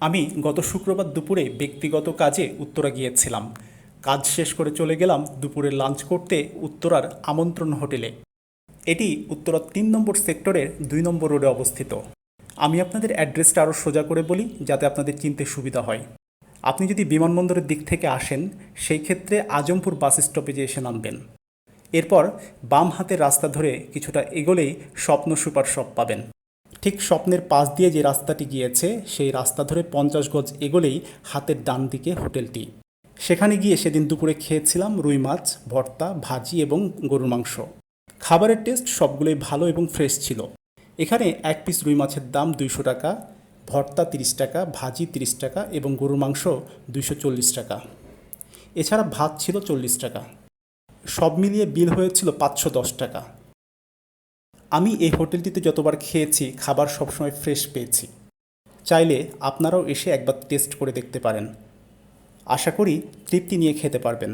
আমি গত শুক্রবার দুপুরে ব্যক্তিগত কাজে উত্তরা গিয়েছিলাম। কাজ শেষ করে চলে গেলাম দুপুরে লাঞ্চ করতে উত্তরার আমন্ত্রণ হোটেলে। এটি উত্তরার তিন নম্বর সেক্টরের দুই নম্বর রোডে অবস্থিত। আমি আপনাদের অ্যাড্রেসটা আরও সোজা করে বলি, যাতে আপনাদের চিনতে সুবিধা হয়। আপনি যদি বিমানবন্দরের দিক থেকে আসেন, সেই ক্ষেত্রে আজমপুর বাস স্টপেজে এসে নামবেন। এরপর বাম হাতের রাস্তা ধরে কিছুটা এগোলেই স্বপ্ন সুপার শপ পাবেন। ঠিক স্বপ্নের পাশ দিয়ে যে রাস্তাটি গিয়েছে, সেই রাস্তা ধরে পঞ্চাশ গজ এগোলেই হাতের ডান দিকে হোটেলটি। সেখানে গিয়ে সেদিন দুপুরে খেয়েছিলাম রুই মাছ, ভর্তা, ভাজি এবং গরুর মাংস। খাবারের টেস্ট সবগুলোই ভালো এবং ফ্রেশ ছিল। এখানে এক পিস রুই মাছের দাম দুইশো টাকা, ভর্তা তিরিশ টাকা, ভাজি তিরিশ টাকা এবং গরুর মাংস দুইশো চল্লিশ টাকা। এছাড়া ভাত ছিল চল্লিশ টাকা। সব মিলিয়ে বিল হয়েছিল পাঁচশো দশ টাকা। আমি এই হোটেলটিতে যতবার খেয়েছি, খাবার সবসময় ফ্রেশ পেয়েছি। চাইলে আপনারাও এসে একবার টেস্ট করে দেখতে পারেন। আশা করি তৃপ্তি নিয়ে খেতে পারবেন।